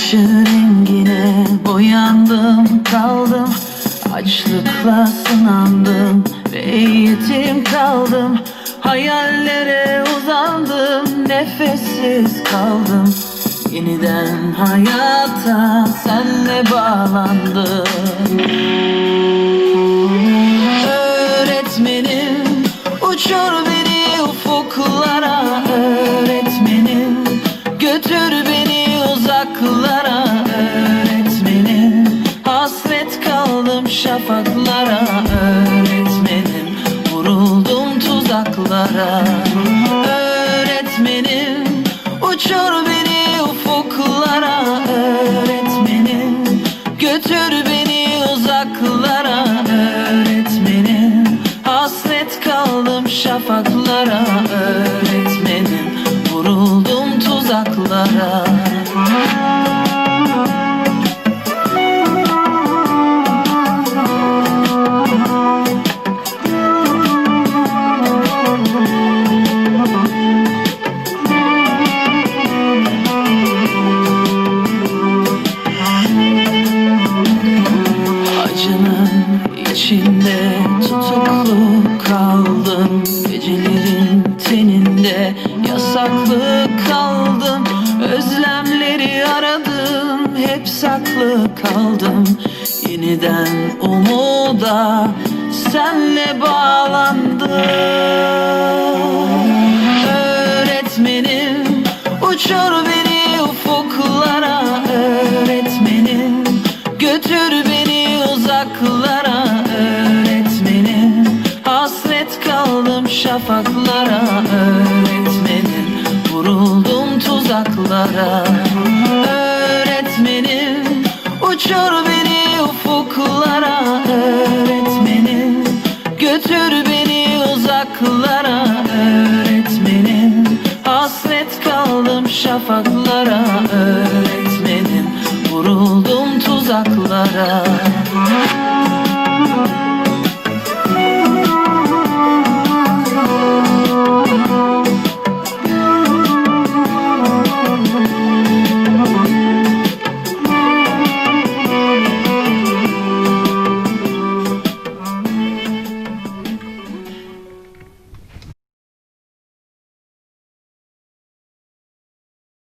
Saçın rengine boyandım kaldım. Açlıkla sınandım ve yetim kaldım. Hayallere uzandım nefessiz kaldım. Yeniden hayata senle bağlandım. Uzaklara Öğretmenim. Hasret kaldım şafaklara Öğretmenim. Vuruldum tuzaklara Öğretmenim. Uçur tutuklu kaldım. Gecelerin teninde yasaklı kaldım. Özlemleri aradım hep saklı kaldım. Yeniden umuda senle bağlandım şafaklara Öğretmenim. Vuruldum tuzaklara Öğretmenim. Uçur beni ufuklara Öğretmenim. Götür beni uzaklara Öğretmenim. Hasret kaldım şafaklara Öğretmenim. Vuruldum tuzaklara.